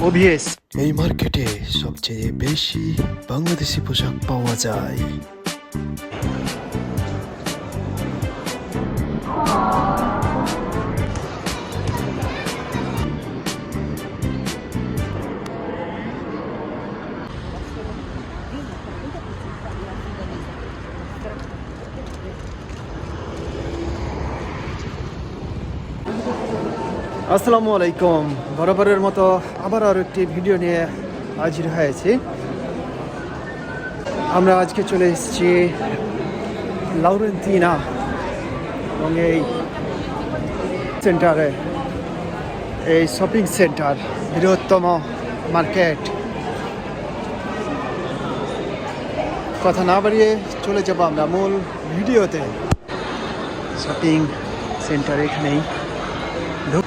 দিকে এই মার্কেটে সবচেয়ে বেশি বাংলাদেশি পোশাক পাওয়া যায়। আসসালামু আলাইকুম। বরাবরের মতো আবার আরও একটি ভিডিও নিয়ে হাজির হয়েছি। আমরা আজকে চলে এসেছি লাউরেন্তিনা এবং এই সেন্টারে। এই শপিং সেন্টার, বৃহত্তম মার্কেট। কথা না বাড়িয়ে চলে যাব আমরা মূল ভিডিওতে। শপিং সেন্টার এখানেই।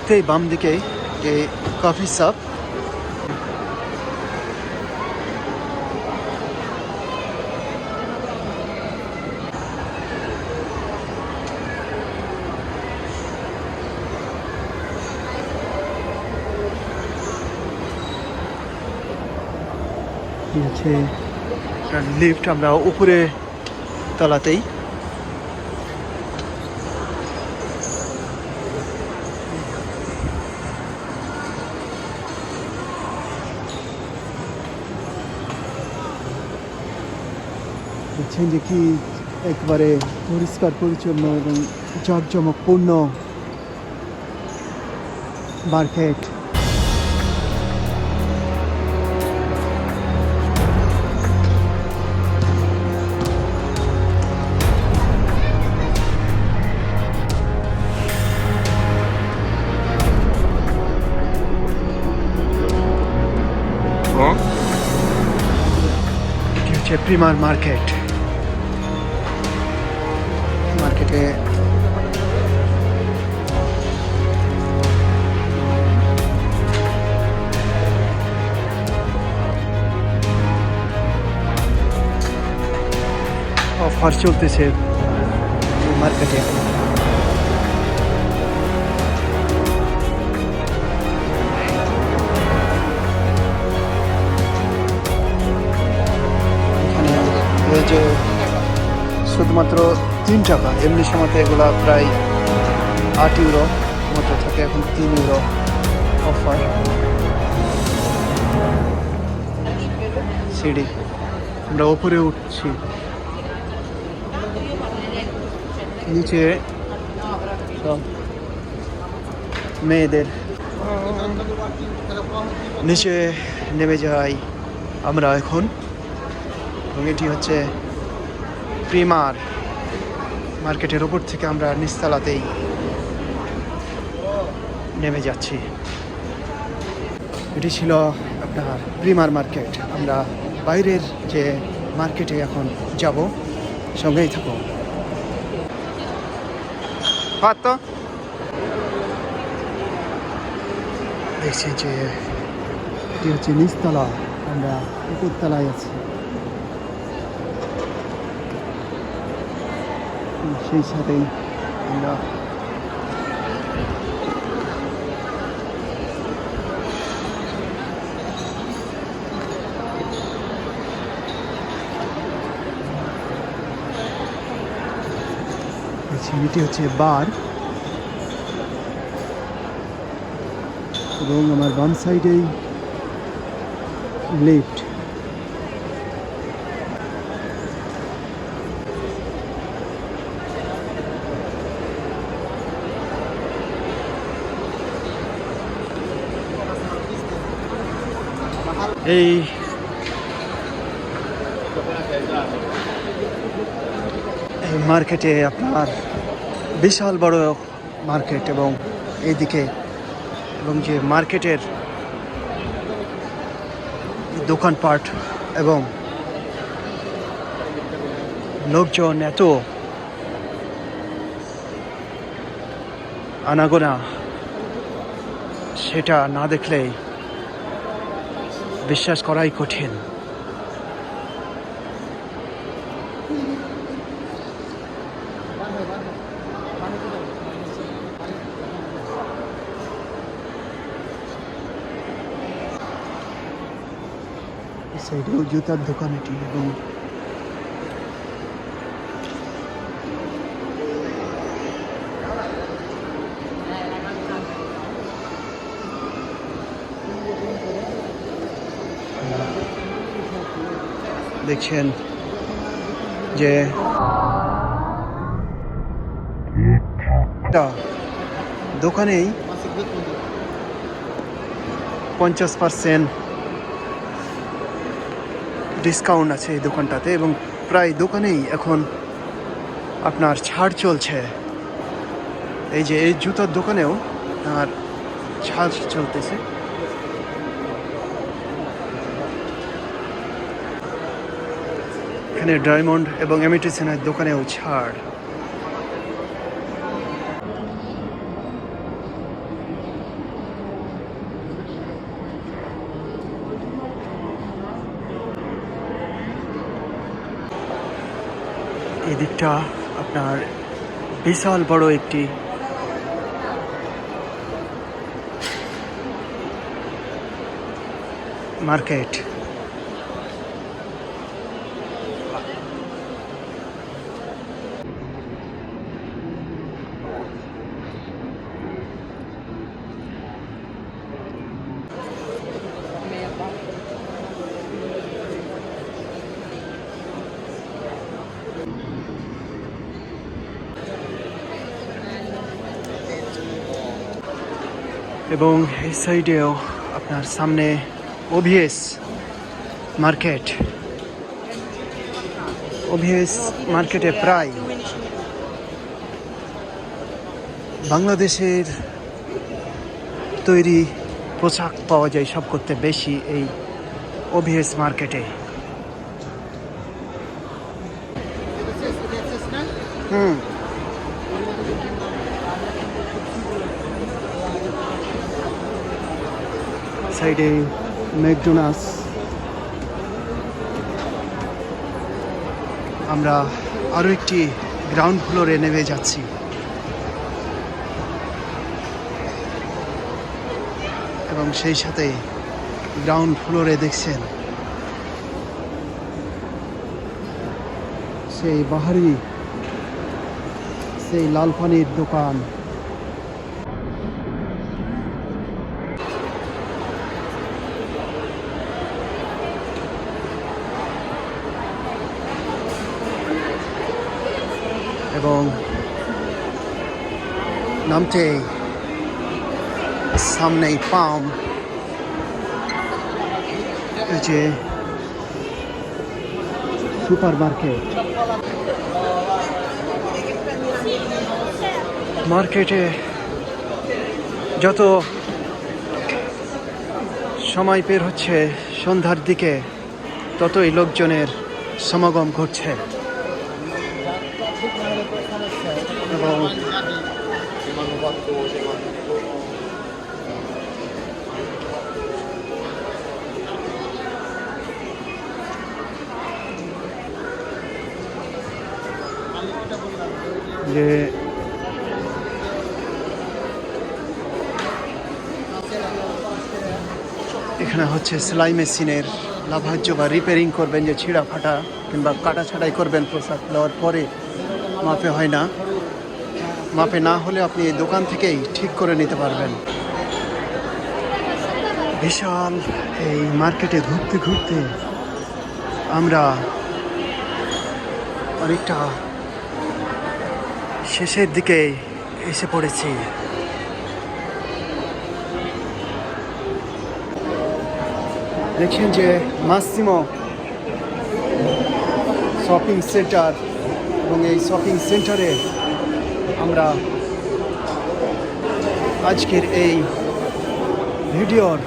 ঢুকতেই বাম দিকে এই কফি শপ লিফট আমরা উপরে তলাতেই। দেখছেন যে কি একবারে পরিষ্কার পরিচ্ছন্ন এবং জাঁকজমকপূর্ণ মার্কেট? Premier market? মার্কেটে অফার চলতেছে এই মার্কেটে এখানে এই যে শুধুমাত্র তিন টাকা। এমনি সময়তে এগুলা প্রায় আট ইউরো মতো থাকে এখন তিন ইউরো অফার সিঁড়ি। আমরা ওপরে উঠছি। নিচে সব মেয়েদের। নিচে নেমে যাই আমরা এখন। এটি হচ্ছে প্রিমার। মার্কেটের ওপর থেকে আমরা নিস্তালাতেই নেমে যাচ্ছি। এটি ছিল আপনার প্রিমার মার্কেট। আমরা বাইরের যে মার্কেটে এখন যাব, সঙ্গেই থাকো দেখছি যে এটি হচ্ছে নিচতলা। আমরা উপরতলায় আছি। সেই সাথেই আমরা এটি হচ্ছে বার। এবং আমার বাম সাইডেই লিফট এই মার্কেটে আপনার বিশাল বড় মার্কেট এবং এইদিকে এবং যে মার্কেটের দোকানপাট এবং লোকজন এত আনাগোনা, সেটা না দেখলেই বিশ্বাস করাই কঠিন। জুতার দোকান এটি এবং দেখছেন যে দোকানেই পঞ্চাশ পার্সেন্ট ডিসকাউন্ট আছে এই দোকানটাতে এবং প্রায় দোকানেই এখন আপনার ছাড় চলছে। এই যে এই জুতার দোকানেও আর ছাড় চলতেছে। এখানে ডায়মন্ড এবং এমিটেশনের দোকানেও ছাড়। এদিকটা আপনার বিশাল বড় একটি মার্কেট। এবং এই সাইডেও আপনার সামনে ওভিএস মার্কেট। ওভিএস মার্কেটে প্রায় বাংলাদেশের তৈরি পোশাক পাওয়া যায় সব করতে বেশি এই ওভিএস মার্কেটে। হুম। সাইডে ম্যাকডোনাস আমরা আরও একটি গ্রাউন্ড ফ্লোরে নেমে যাচ্ছি। এবং সেই সাথে গ্রাউন্ড ফ্লোরে দেখছেন সেই বাহারি, সেই লাল পানির দোকান। এবং নামতে সামনেই পাম। এই যে সুপার মার্কেট মার্কেটে যত সময় বের হচ্ছে সন্ধ্যার দিকে, ততই লোকজনের সমাগম ঘটছে। এবং যে এখানে হচ্ছে সেলাই মেশিনের লাভাজ্য বা রিপেয়ারিং করবেন যে ছিঁড়া ফাটা কিংবা কাটা ছাড়াই করবেন পোশাক দেওয়ার পরে মাপে হয় না। মাপে না হলে আপনি এই দোকান থেকেই ঠিক করে নিতে পারবেন। বিশাল এই মার্কেটে ঘুরতে ঘুরতে আমরা অনেকটা শেষের দিকে এসে পড়েছি। দেখছেন যে মাসিমো শপিং সেন্টার এবং এই শপিং সেন্টারে আমরা আজকের এই ভিডিওর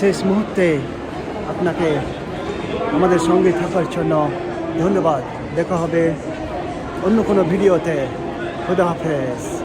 শেষ মুহূর্তে আপনাকে আমাদের সঙ্গে থাকার জন্য ধন্যবাদ। দেখা হবে অন্য কোনো ভিডিওতে। খুদা হাফেজ।